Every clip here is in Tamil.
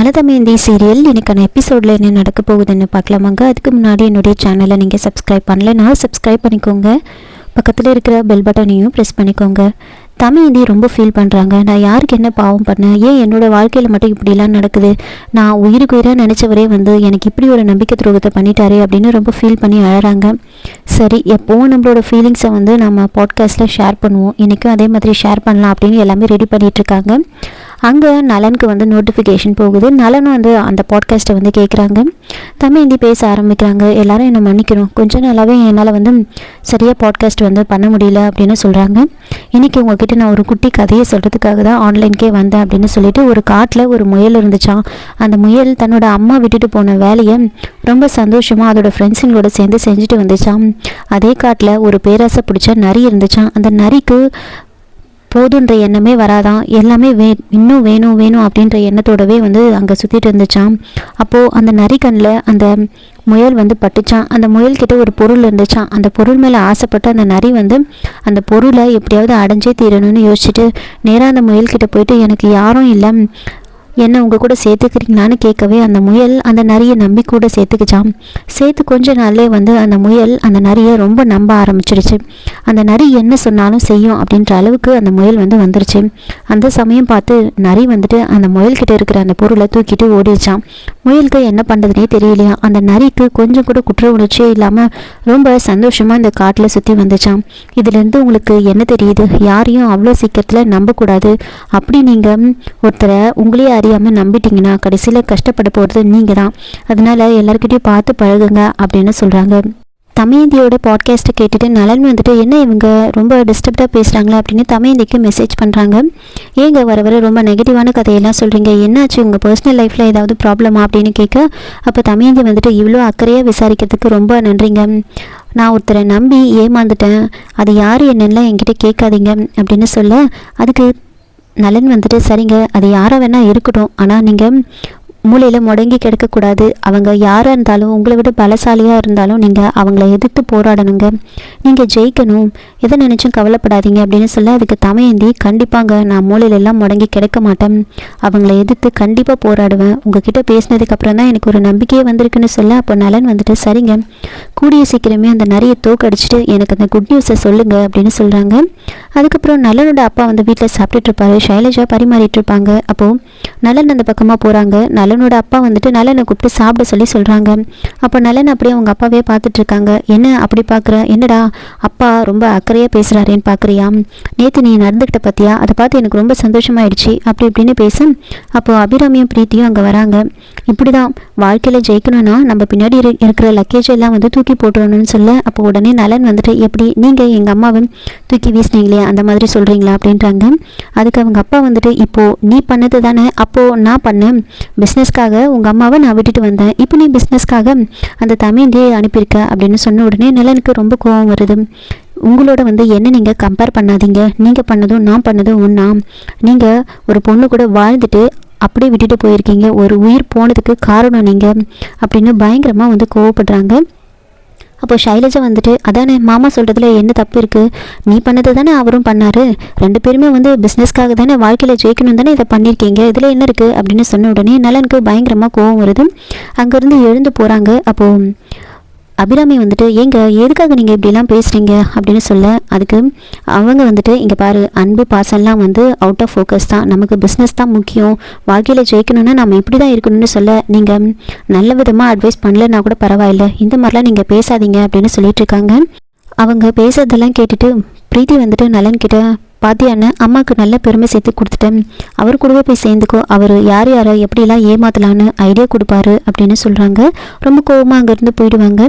நலதமேந்தி சீரியல் இன்னைக்கான எபிசோடில் என்ன நடக்க போகுதுன்னு பார்க்கலாமாங்க? அதுக்கு முன்னாடி என்னுடைய சேனலை நீங்கள் சப்ஸ்கிரைப் பண்ணலைன்னா சப்ஸ்கிரைப் பண்ணிக்கோங்க. பக்கத்தில் இருக்கிற பெல் பட்டனையும் ப்ரெஸ் பண்ணிக்கோங்க. தமிழ்ந்தி ரொம்ப ஃபீல் பண்ணுறாங்க நான் யாருக்கு என்ன பாவம் பண்ணேன்? ஏன் என்னோட வாழ்க்கையில் மட்டும் இப்படிலாம் நடக்குது? நான் உயிருக்கு உயிராக நினச்சவரே வந்து எனக்கு இப்படி ஒரு நம்பிக்கை துரோகத்தை பண்ணிட்டாரே அப்படின்னு ரொம்ப ஃபீல் பண்ணி அழகிறாங்க சரி எப்போவும் நம்மளோட ஃபீலிங்ஸை வந்து நம்ம பாட்காஸ்ட்டில் ஷேர் பண்ணுவோம். இன்றைக்கும் அதே மாதிரி ஷேர் பண்ணலாம் அப்படின்னு எல்லாமே ரெடி பண்ணிகிட்ருக்காங்க அங்கே நலனுக்கு வந்து நோட்டிஃபிகேஷன் போகுது. நலனும் வந்து அந்த பாட்காஸ்ட்டை வந்து கேட்குறாங்க தமிழ் ஹிந்தி பேச ஆரம்பிக்கிறாங்க. எல்லாரும் என்னை மன்னிக்கணும். கொஞ்ச நாளாகவே என்னால் வந்து சரியாக பாட்காஸ்ட் வந்து பண்ண முடியல அப்படின்னு சொல்கிறாங்க இன்றைக்கி உங்ககிட்ட நான் ஒரு குட்டி கதையை சொல்கிறதுக்காக தான் ஆன்லைன்கே வந்தேன் அப்படின்னு சொல்லிட்டு ஒரு காட்டில் ஒரு முயல் இருந்துச்சான் அந்த முயல் தன்னோட அம்மா விட்டுட்டு போன வேலையை ரொம்ப சந்தோஷமாக அதோட ஃப்ரெண்ட்ஸுங்களோட சேர்ந்து செஞ்சுட்டு வந்துச்சான் அதே காட்டில் ஒரு பேராசை பிடிச்ச நரி இருந்துச்சான் அந்த நரிக்கு போதுன்ற எண்ணமே வராதான் எல்லாமே வே இன்னும் வேணும் வேணும் அப்படின்ற எண்ணத்தோடவே வந்து அங்கே சுற்றிட்டு இருந்துச்சான் அப்போது அந்த நரிக்கண்ணில் அந்த முயல் வந்து பட்டுச்சான் அந்த முயல்கிட்ட ஒரு பொருள் இருந்துச்சான் அந்த பொருள் மேலே ஆசைப்பட்டு அந்த நரி வந்து அந்த பொருளை எப்படியாவது அடைஞ்சே தீரணும்னு யோசிச்சுட்டு நேராக அந்த முயல்கிட்ட போயிட்டு எனக்கு யாரும் இல்லை என்ன உங்கள் கூட சேர்த்துக்கிறீங்களான்னு கேட்கவே அந்த முயல் அந்த நரியை நம்பி கூட சேர்த்துக்கிச்சான் சேர்த்து கொஞ்ச நாள்லே வந்து அந்த முயல் அந்த நரியை ரொம்ப நம்ப ஆரம்பிச்சிடுச்சு அந்த நரி என்ன சொன்னாலும் செய்யும் அப்படின்ற அளவுக்கு அந்த முயல் வந்து வந்துருச்சு. அந்த சமயம் பார்த்து நரி வந்துட்டு அந்த முயல்கிட்ட இருக்கிற அந்த பொருளை தூக்கிட்டு ஓடிடுச்சான் முயலுக்கு என்ன பண்ணுறதுனே தெரியலையா? அந்த நரிக்கு கொஞ்சம் கூட குற்ற உணர்ச்சியே இல்லாமல் ரொம்ப சந்தோஷமாக இந்த காட்டில் சுற்றி வந்துச்சான் இதுலேருந்து உங்களுக்கு என்ன தெரியுது? யாரையும் அவ்வளோ சீக்கிரத்தில் நம்பக்கூடாது. அப்படி நீங்கள் ஒருத்தரை உங்களே அறியாமல் நம்பிட்டீங்கன்னா கடைசியில் கஷ்டப்பட போகிறது நீங்கள் தான் அதனால் எல்லாருக்கிட்டையும் பார்த்து பழகுங்க அப்படின்னு சொல்கிறாங்க தமயந்தியோட பாட்காஸ்ட்டை கேட்டுட்டு நலன் வந்துட்டு என்ன இவங்க ரொம்ப டிஸ்டர்ப்டாக பேசுகிறாங்களா அப்படின்னு தமயந்திக்கு மெசேஜ் பண்ணுறாங்க ஏங்க வர வர ரொம்ப நெகட்டிவான கதையெல்லாம் சொல்கிறீங்க என்னாச்சு? உங்கள் பர்சனல் லைஃப்பில் ஏதாவது ப்ராப்ளமா அப்படின்னு கேட்க அப்போ தமயந்தி வந்துட்டு இவ்வளோ அக்கறையாக விசாரிக்கிறதுக்கு ரொம்ப நன்றிங்க. நான் ஒருத்தரை நம்பி ஏமாந்துட்டேன். அது யார் என்னெல்லாம் என்கிட்ட கேட்காதீங்க. அப்படின்னு சொல்ல அதுக்கு நலன் வந்துட்டு சரிங்க அது யாராக வேணால் இருக்கட்டும். ஆனால் நீங்கள் மூலையில் முடங்கி கிடக்கக்கூடாது. அவங்க யாராக இருந்தாலும் உங்களை விட பலசாலியாக இருந்தாலும் நீங்கள் அவங்கள எதிர்த்து போராடணுங்க. நீங்கள் ஜெயிக்கணும். எதை நினச்சும் கவலைப்படாதீங்க அப்படின்னு சொல்ல அதுக்கு தமையந்தி கண்டிப்பாங்க நான் மூலையிலெல்லாம் முடங்கி கிடக்க மாட்டேன். அவங்கள எதிர்த்து கண்டிப்பாக போராடுவேன். உங்ககிட்ட பேசினதுக்கப்புறம் தான் எனக்கு ஒரு நம்பிக்கையே வந்திருக்குன்னு சொல்ல அப்போ நலன் வந்துட்டு சரிங்க. கூடிய சீக்கிரமே அந்த நிறைய தோக்கடிச்சிட்டு எனக்கு அந்த குட் நியூஸை சொல்லுங்க அப்படின்னு சொல்கிறாங்க அதுக்கப்புறம் நலனோட அப்பா வந்து வீட்டில் சாப்பிட்டுட்டு இருப்பாரு. ஷைலஜா பரிமாறிட்டு இருப்பாங்க. அப்போது நலன் அந்த பக்கமாக போகிறாங்க நலனோட அப்பா வந்துட்டு நலனை கூப்பிட்டு சாப்பிட சொல்லி சொல்கிறாங்க அப்போ நலன் அப்படியே அவங்க அப்பாவே பார்த்துட்டு இருக்காங்க என்ன அப்படி பார்க்குற? என்னடா அப்பா ரொம்ப அக்கறையாக பேசுகிறாரேன்னு பார்க்குறியா? நேற்று நீ நடந்துக்கிட்ட பார்த்தியா அதை பார்த்து எனக்கு ரொம்ப சந்தோஷமாயிடுச்சு. அப்படி இப்படின்னு பேச அப்போ அபிராமியும் பிரீத்தியும் அங்கே வராங்க. இப்படி தான் வாழ்க்கையில் ஜெயிக்கணும்னா நம்ம பின்னாடி இரு- இருக்கிற லக்கேஜ் எல்லாம் வந்து தூக்கி போட்டுறணும்னு சொல்ல அப்போ உடனே நலன் வந்துட்டு எப்படி? நீங்கள் எங்கள் அம்மாவை தூக்கி வீசினீங்களே அந்த மாதிரி சொல்கிறீங்களா அப்படின்றாங்க. அதுக்கு அவங்க அப்பா வந்துட்டு இப்போது நீ பண்ணது தானே அப்போது நான் பண்ணேன். பிஸ்னஸ்க்காக உங்கள் அம்மாவை நான் விட்டுட்டு வந்தேன். இப்போ நீ பிஸ்னஸ்க்காக அந்த தமிழ்லேயே அனுப்பியிருக்க அப்படின்னு சொன்ன உடனே நிலனுக்கு ரொம்ப கோவம் வருது. உங்களோட வந்து என்ன நீங்கள் கம்பேர் பண்ணாதீங்க. நீங்கள் பண்ணதும் நான் பண்ணதும் ஒன்றா நீங்கள் ஒரு பொண்ணு கூட வாழ்ந்துட்டு அப்படியே விட்டுட்டு போயிருக்கீங்க. ஒரு உயிர் போனதுக்கு காரணம் நீங்கள் அப்படின்னு பயங்கரமாக வந்து கோவப்படுறாங்க. அப்போ ஷைலஜா வந்துட்டு அதானே மாமா சொல்கிறதுல என்ன தப்பு இருக்குது நீ பண்ணது தானே அவரும் பண்ணார்? ரெண்டு பேருமே வந்து பிஸ்னஸ்க்காக தானே வாழ்க்கையில் ஜெயிக்கணும் தானே இதை பண்ணியிருக்கீங்க? இதில் என்ன இருக்குது அப்படின்னு சொன்ன உடனே நலனுக்கு பயங்கரமாக கோவம் வருது. அங்கேருந்து எழுந்து போகிறாங்க அப்போது அபிராமி வந்துட்டு ஏங்க எதுக்காக நீங்கள் இப்படிலாம் பேசுகிறீங்க அப்படின்னு சொல்ல அதுக்கு அவங்க வந்துட்டு இங்கே பாரு அன்பு பாசம்லாம் வந்து அவுட் ஆஃப் ஃபோக்கஸ் தான். நமக்கு பிஸ்னஸ் தான் முக்கியம். வாழ்க்கையில் ஜெயிக்கணும்னா நம்ம இப்படி தான் இருக்கணும்னு சொல்ல நீங்கள் நல்ல விதமாக அட்வைஸ் பண்ணலன்னா கூட பரவாயில்ல. இந்த மாதிரிலாம் நீங்கள் பேசாதீங்க அப்படின்னு சொல்லிட்டு இருக்காங்க. அவங்க பேசுறதெல்லாம் கேட்டுட்டு பிரீத்தி வந்துட்டு நலன் கிட்ட பாத்தியான்னு அம்மாவுக்கு நல்ல பெருமை சேர்த்து கொடுத்துட்டேன். அவர் கூடவே போய் சேர்ந்துக்கோ அவர் யார் யாரை எப்படிலாம் ஏமாத்தலான்னு ஐடியா கொடுப்பாரு அப்படின்னு சொல்கிறாங்க ரொம்ப கோவமாக அங்கேருந்து போயிடுவாங்க.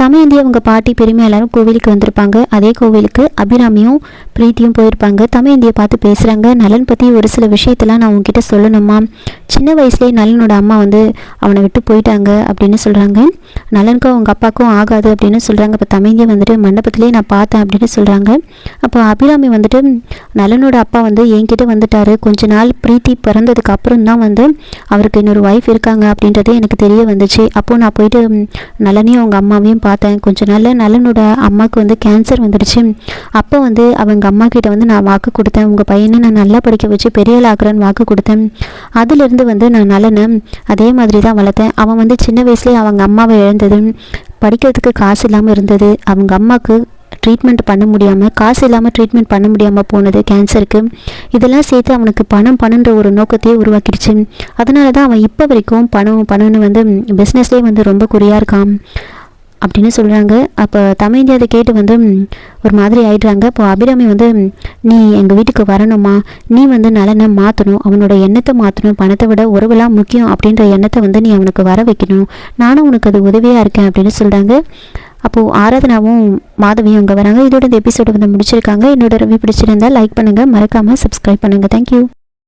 தமையந்தி அவங்க பாட்டி பெருமை எல்லாரும் கோவிலுக்கு வந்திருப்பாங்க. அதே கோவிலுக்கு அபிராமியும் பிரீத்தியும் போயிருப்பாங்க. தமையந்தியை பார்த்து பேசுகிறாங்க நலன் பற்றி ஒரு சில விஷயத்தெல்லாம் நான் உங்ககிட்ட சொல்லணுமா சின்ன வயசுலேயே நலனோட அம்மா வந்து அவனை விட்டு போயிட்டாங்க அப்படின்னு சொல்கிறாங்க நலனுக்கும் அவங்க அப்பாவுக்கும் ஆகாது அப்படின்னு சொல்கிறாங்க இப்போ தமையந்தியை வந்துட்டு மண்டபத்திலே நான் பார்த்தேன் அப்படின்னு சொல்கிறாங்க அப்போ அபிராமி வந்துட்டு நலனோட அப்பா வந்து என்கிட்ட வந்துட்டார். கொஞ்ச நாள் பிரீத்தி பிறந்ததுக்கு அப்புறம் தான் வந்து அவருக்கு இன்னொரு ஒய்ஃப் இருக்காங்க அப்படின்றது எனக்கு தெரிய வந்துச்சு. அப்போது நான் போயிட்டு நலனையும் அவங்க அம்மாவையும் பார்த்தேன். கொஞ்ச நாளில் நலனோட அம்மாவுக்கு வந்து கேன்சர் வந்துடுச்சு. அப்போ வந்து அவங்க அம்மா கிட்ட வந்து நான் வாக்கு கொடுத்தேன். உங்கள் பையனை நான் நல்லா படிக்க வச்சு பெரிய ஆக்குறேன்னு வாக்கு கொடுத்தேன். அதுலேருந்து வந்து நான் நலனை அதே மாதிரி தான் வளர்த்தேன். அவன் வந்து சின்ன வயசுலேயே அவங்க அம்மாவை இழந்தது. படிக்கிறதுக்கு காசு இல்லாமல் இருந்தது. அவங்க அம்மாவுக்கு ட்ரீட்மெண்ட் பண்ண முடியாமல் காசு இல்லாமல் ட்ரீட்மெண்ட் பண்ண முடியாமல் போனது கேன்சருக்கு இதெல்லாம் சேர்த்து அவனுக்கு பணம் பணன்ற ஒரு நோக்கத்தையே உருவாக்கிடுச்சு. அதனால தான் அவன் இப்போ வரைக்கும் பணம் பணம்னு வந்து பிஸ்னஸ்லேயே வந்து ரொம்ப குறியாக இருக்கான். அப்படின்னு சொல்கிறாங்க அப்போ தமிழ்ந்தி அதை கேட்டு வந்து ஒரு மாதிரி ஆயிடுறாங்க. இப்போ அபிராமி வந்து நீ எங்கள் வீட்டுக்கு வரணுமா? நீ வந்து நலனை மாற்றணும் அவனோட எண்ணத்தை மாற்றணும் பணத்தை விட உறவுலாம் முக்கியம் அப்படின்ற எண்ணத்தை வந்து நீ அவனுக்கு வர வைக்கணும். நானும் உனக்கு அது உதவியாக இருக்கேன் அப்படின்னு சொல்கிறாங்க அப்போது ஆராதனாவும் மாதவியும் அங்கே வராங்க. இதோட இந்த எபிசோடு வந்து முடிச்சிருக்காங்க. என்னோட ரவி பிடிச்சிருந்தா லைக் பண்ணுங்கள் மறக்காமல் சப்ஸ்கிரைப் பண்ணுங்கள் தேங்க்யூ